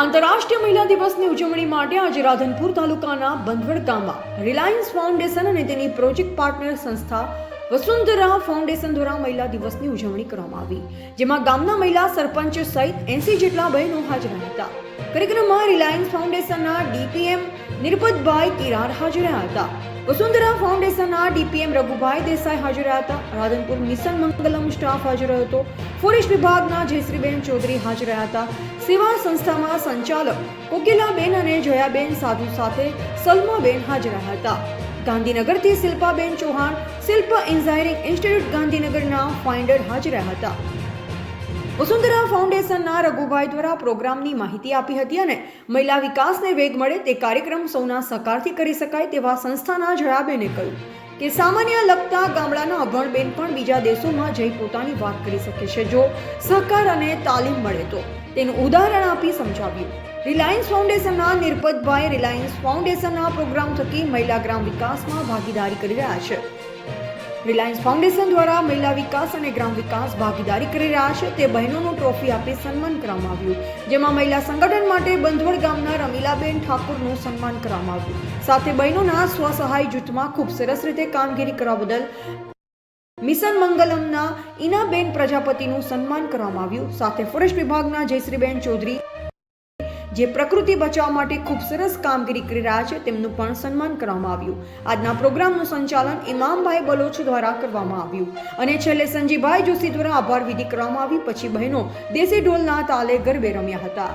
આંતરરાષ્ટ્રીય મહિલા દિવસની ઉજવણી માટે આજે રાધનપુર તાલુકાના બંધવડ ગામમાં રિલાયન્સ ફાઉન્ડેશન અને તેની પ્રોજેક્ટ પાર્ટનર સંસ્થા વસુંધરા ફાઉન્ડેશન દ્વારા મહિલા દિવસની ઉજવણી કરવામાં આવી, જેમાં ગામના મહિલા સરપંચ સહિત એસી જેટલા બહેનો હાજર હતા. કાર્યક્રમમાં રિલાયન્સ ફાઉન્ડેશનના ડીપીએમ નિર્બતભાઈ કિરાર હાજર રહ્યા હતા. વસુંધરા ફાઉન્ડેશનના ડીપીએમ રઘુભાઈ દેસાઈ હાજર હતા. રાધનપુર મિશન મંગલમ સ્ટાફ હાજર હતો. ફોરેસ્ટ વિભાગના જયશ્રીબેન ચૌધરી હાજર હતા. સેવા સંસ્થામાં સંચાલક કોકિલાબેન અને જયાબેન સાધુ સાથે સલમાબેન હાજર હતા. ગાંધીનગરથી શિલ્પાબેન ચૌહાણ, શિલ્પ એન્જાયરિંગ ઇન્સ્ટિટ્યૂટ ગાંધીનગરના ફાઇન્ડર હાજર હતા. વસુંધરા ફાઉન્ડેશનના રઘુભાઈ દ્વારા પ્રોગ્રામની માહિતી આપી હતી અને મહિલા વિકાસને વેગ મળે તે કાર્યક્રમ સૌના સહકારથી કરી શકાય તેવા સંસ્થાના જયાબેને કહ્યું કે સામાન્ય લગતા ગામડાના અભણબેન પણ બીજા દેશોમાં જઈ પોતાની વાત કરી શકે છે. જો સહકાર અને તાલીમ મળે તો તેનું ઉદાહરણ આપી સમજાવ્યું. રિલાયન્સ ફાઉન્ડેશનના નિર્પતભાઈ રિલાયન્સ ફાઉન્ડેશનના પ્રોગ્રામ થકી મહિલા ગ્રામ વિકાસમાં ભાગીદારી કરી રહ્યા છે. રિલાયન્સ ફાઉન્ડેશન દ્વારા મહિલા વિકાસ અને ગ્રામ વિકાસ ભાગીદારી કરી રહ્યા છે. તે બહેનોનું ટ્રોફી આપી સન્માન કરવામાં આવ્યું. જેમાં મહિલા સંગઠન માટે બંધવડ ગામના રમીલાબેન ઠાકુરનું સન્માન કરવામાં આવ્યું. સાથે બહેનોના સ્વસહાય જૂથમાં ખૂબ સરસ રીતે કામગીરી કરવા બદલ મિશન મંગલમના ઇનાબેન પ્રજાપતિનું સન્માન કરવામાં આવ્યું. સાથે ફોરેસ્ટ વિભાગના જયશ્રીબેન ચૌધરી જે પ્રકૃતિ બચાવ માટે ખૂબ સરસ કામગીરી કરી રહ્યા છે, તેમનું પણ સન્માન કરવામાં આવ્યું. આજના પ્રોગ્રામનું સંચાલન ઇમામભાઈ બલોચ દ્વારા કરવામાં આવ્યું. અને છેલ્લે સંજીભાઈ જોશી દ્વારા આભાર વિધિ કરવામાં આવી. પછી બહેનો દેશી ઢોલના તાલે ગરબે રમ્યા હતા.